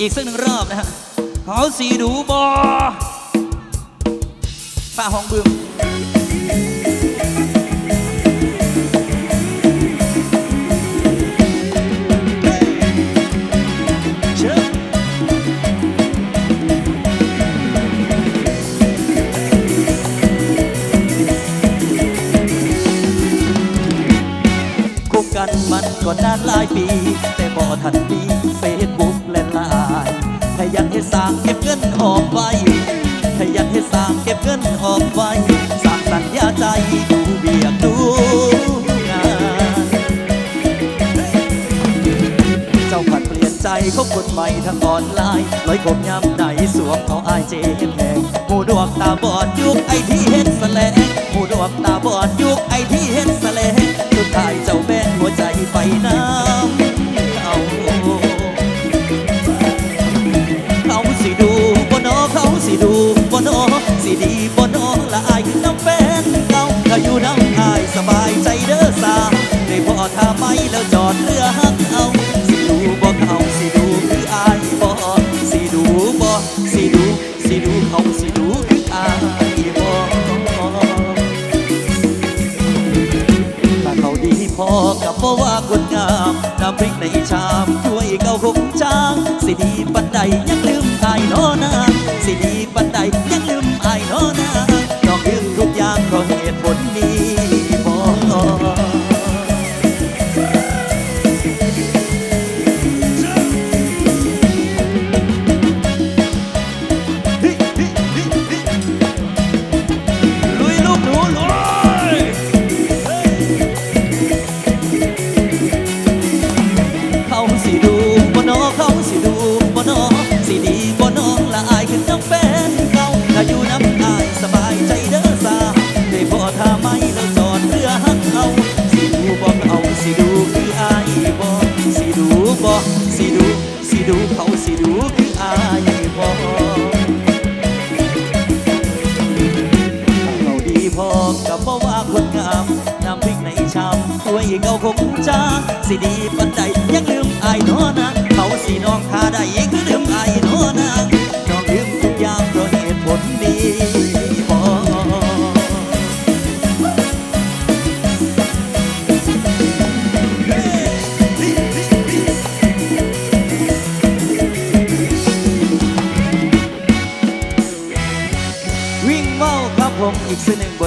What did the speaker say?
อีกสักหนึ่งรอบนะฮะเขาสีดูบอป้าห้องบึมเชิญคบกันมันก็นานหลายปี แต่บ่ทันมีเฟซบุ๊กางเก็บเงินออมไว้ขยันให้สร้างเก็บเงินออมไว้สร้างสัญญาใจดูเบียกดูงานเจ้าผัดเปลี่ยนใจเขาคนใหม่ทางออนไลน์ลอยกบยำไหนสวมเขาอายเจแพงหูดวกตาบอดยุคไอที่เฮ็ดแสลงหูดวกตาบอดยุ แฟนเขาถ้าอยู่น้ำอายสบายใจเด้อสาวได้พอท่าไม้แล้วจอดเรือหักเอา สิดูบ่เขาสิดูคืออายบ่สิดูบ่สิดูสิดูเขาสิดูคืออายบ่ถ้าเขาดีพอกับบ่ว่าคนงามน้ำพริกในชามช่วยเก่าคงจาง สิดีปันใดยังลืมอายน้อนา เขาสิดูคืออายบ่เขาดีพอกับเพาะว่าคนงามน้ำพริกในชามช่วยเขาคงจาสิดีปันใดยังลืมอายน้อนะเขาสีน้องทาได้คือลืม you're sinning, but